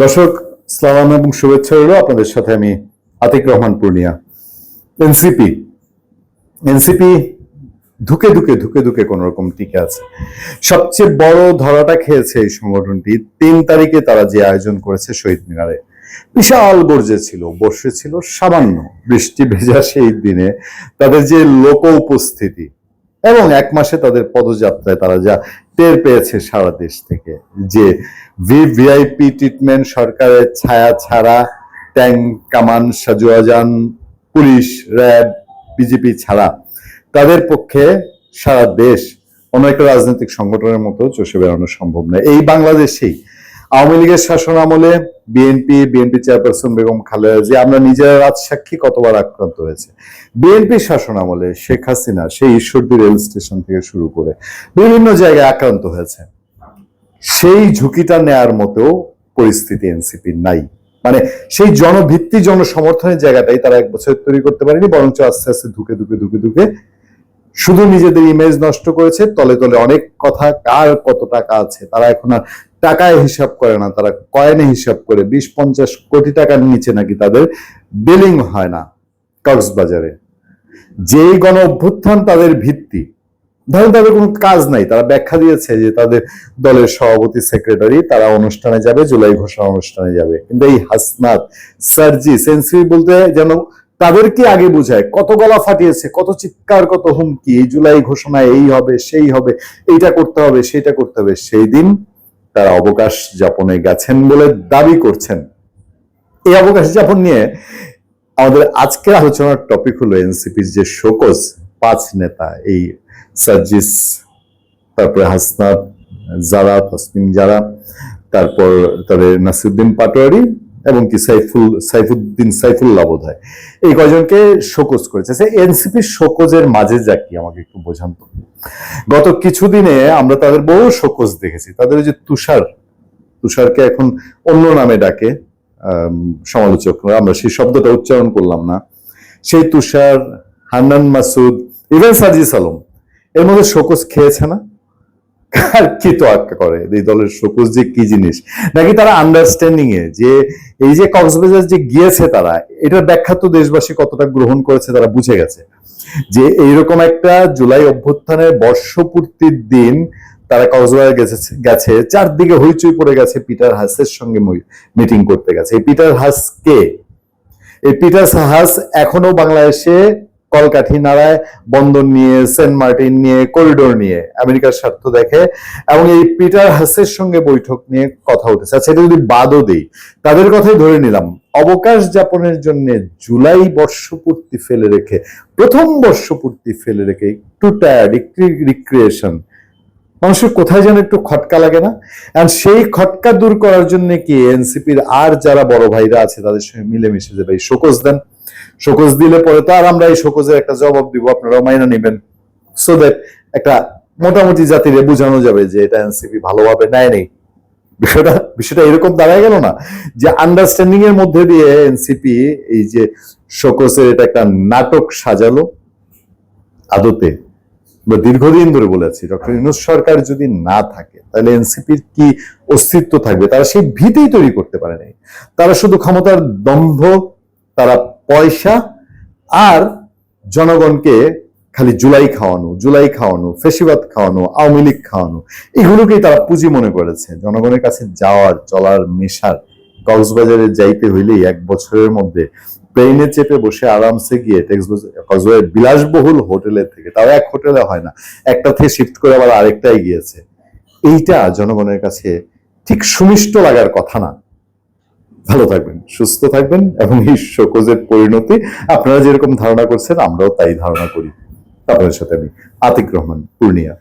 দর্শক, সালাম এবং শুভেচ্ছা রইল আপনাদের সাথে আমি আতিক রহমান পূর্ণিয়া। এনসিপি। এনসিপি ধুকে ধুকে ধুকে ধুকে কোন রকম টিকে আছে। সবচেয়ে বড় ধরাটা খেয়েছে এই সংগঠনটি। তিন তারিখে তারা যে আয়োজন করেছে শহীদ মিনারে, বিশাল গর্জে ছিল, বর্ষে ছিল সামান্য। বৃষ্টি ভেজা সেই দিনে তাদের যে লোক উপস্থিতি এবং এক মাসে তাদের পদযাত্রায় তারা যা টের পেয়েছে সারা দেশ থেকে, যে ভিভিআইপি ট্রিটমেন্ট সরকারের ছায়া ছাড়া, ট্যাঙ্ক, কামান, সাজুয়াজান, পুলিশ, র্যাব, বিজেপি ছাড়া তাদের পক্ষে সারা দেশ অন্য একটা রাজনৈতিক সংগঠনের মতো চষে বেড়ানো সম্ভব নয়। এই বাংলাদেশেই আওয়ামী লীগের শাসন আমলে BNP BNP chairperson Begum Khaleda যে আমরা নিজেরা রাজসাক্ষী কতবার আক্রান্ত হয়েছে? বিএনপি শাসন আমলে শেখ হাসিনা সেই ঈশ্বরদী রেল স্টেশন থেকে শুরু করে বিভিন্ন জায়গায় আক্রান্ত হয়েছে। সেই ঝুঁকিটা নেয়ার মতো পরিস্থিতি এনসিপির নাই। মানে সেই জনভিত্তি জনসমর্থনের জায়গাটাই তারা এক বছর তৈরি করতে পারেনি, বরঞ্চ আস্তে আস্তে ধুকে ধুকে ধুকে ধুকে শুধু নিজেদের ইমেজ নষ্ট করেছে, তলে তলে অনেক কথা কার কত টাকা আছে, তারা এখন আর টাকায় হিসাব করে না, তারা কয়েনে হিসাব করে, বিশ পঞ্চাশ কোটি টাকার নিচে নাকি তাদের বিলিং হয় না কক্সবাজারে। যেই গণ অভ্যুত্থান তাদের ভিত্তি। ধরেন তাদের কোনো কাজ নাই, তারা ব্যাখ্যা দিয়েছে যে তাদের দলের সভাপতি সেক্রেটারি তারা অনুষ্ঠানে যাবে, জুলাই ঘোষণা অনুষ্ঠানে যাবে। কিন্তু এই হাসনাত, সার্জি সেন্সিবি বলতে যেন তাদেরকে আগে বুঝায়, কত গলা ফাটিয়েছে, কত চিৎকার, কত হুমকি, এই জুলাই ঘোষণা এই হবে, সেই হবে, এইটা করতে হবে সেটা করতে হবে, সেই দিন তারা অবকাশ যাপনে গেছেন বলে দাবি করছেন। এই অবকাশ যাপন নিয়ে আমাদের আজকের আলোচনার টপিক হলো এনসিপির যে শোকজ, পাঁচ নেতা, এই সার্জিস, তারপরে হাসনাত জারা তসমিন জারা, তারপর তাদের নাসিরুদ্দিন পাটোয়ারি এবং কি সাইফুল সাইফুদ্দিন সাইফুল্লাহ বোধ হয় এই কয়জনকে শোকজ করেছে? সে এনসিপির শোকজের মাঝে যা কি আমাকে একটু বোঝান তো। গত কিছুদিনে আমরা তাদের বহু শোকজ দেখেছি। তাদের যে তুষার তুষারকে এখন অন্য নামে ডাকে আম, সমালোচকরা আমরা সেই শব্দটা উচ্চারণ করলাম না। সেই তুষার হান্নান মাসুদ ইভেন সাজিস আলম এর মধ্যে শোকজ খেয়েছে না? আর কি তো আক্কা করে? এই দলের শোকজ যে কি জিনিস? নাকি তারা আন্ডারস্ট্যান্ডিং এ যে এই যে কক্সবাজার যে গিয়েছে তারা, এটার ব্যাখ্যা তো দেশবাসী কতটা গ্রহণ করেছে তারা বুঝে গেছে। যে এইরকম একটা জুলাই অভ্যুত্থানের বর্ষপূর্তির দিন তারা কক্সবাজার গেছে গেছে, চারদিকে হইচই পড়ে গেছে পিটার হাসের সঙ্গে মিটিং করতে গেছে। এই পিটার হাস কে এই পিটার হাস এখনও বাংলাদেশে কলকাঠি নাড়ায়, বন্দর নিয়ে, সেন্ট মার্টিন নিয়ে, করিডোর নিয়ে, আমেরিকার স্বার্থ দেখে, এবং এই পিটার হাসের সঙ্গে বৈঠক নিয়ে কথা উঠেছে। আচ্ছা এটা যদি বাদও দেই, তাদের কথাই ধরে নিলাম, অবকাশ যাপনের জন্য জুলাই বর্ষপূর্তি ফেলে রেখে, প্রথম বর্ষপূর্তি ফেলে রেখে একটু টায়ার্ড একটু রিক্রিয়েশন মানুষের কোথায় যেন একটু খটকা লাগে না? আর সেই খটকা দূর করার জন্য কি এনসিপির আর যারা বড় ভাইরা আছে, তাদের সঙ্গে মিলেমিশে যাবে এই শোকজ দেন। শোকজ দিলে পরে তো আর আমরা এই শোকজের একটা জবাব দিব, আপনারাও মাইনা নেবেন। সো দ্যাট একটা মোটামুটি জাতিরে বোঝানো যাবে যে এটা এনসিপি ভালোভাবে নেয় নেই। বিষয়টা বিষয়টা এরকম দাঁড়ায় গেল না যে আন্ডারস্ট্যান্ডিং এর মধ্যে দিয়ে এনসিপি এই যে শোকজের এটা একটা নাটক সাজালো আদতে। বা দীর্ঘদিন ধরে বলেছি ডক্টর ইউনুস সরকার যদি না থাকে, তাহলে এনসিপির কি অস্তিত্ব থাকবে? তারা সেই ভীতিই তৈরি করতে পারে নাই। তারা শুধু ক্ষমতার দম্ভ তারা পয়সা আর জনগণকে খালি জুলাই খাওয়ানো জুলাই খাওয়ানো, ফেসিবাদ খাওয়ানো, আওয়ামী লীগ খাওয়ানো, এগুলোকেই তারা পুঁজি মনে করেছে। জনগণের কাছে যাওয়ার, চলার, মেশার, কক্সবাজারে যাইতে হইলেই এক বছরের মধ্যে প্লেনে চেপে বসে আরামসে গিয়ে কক্সবাজার বিলাসবহুল হোটেলের থেকে, তাও এক হোটেলে হয় না একটা থেকে শিফট করে আবার আরেকটাই গিয়েছে। এইটা জনগণের কাছে ঠিক সুমিষ্ট লাগার কথা না। ভালো থাকবেন। সুস্থ থাকবেন এবং এই শোকজের পরিণতি আপনারা যেরকম ধারণা করছেন, আমরাও তাই ধারণা করি। আপনাদের সাথে আমি আতিক রহমান, পূর্ণিয়া।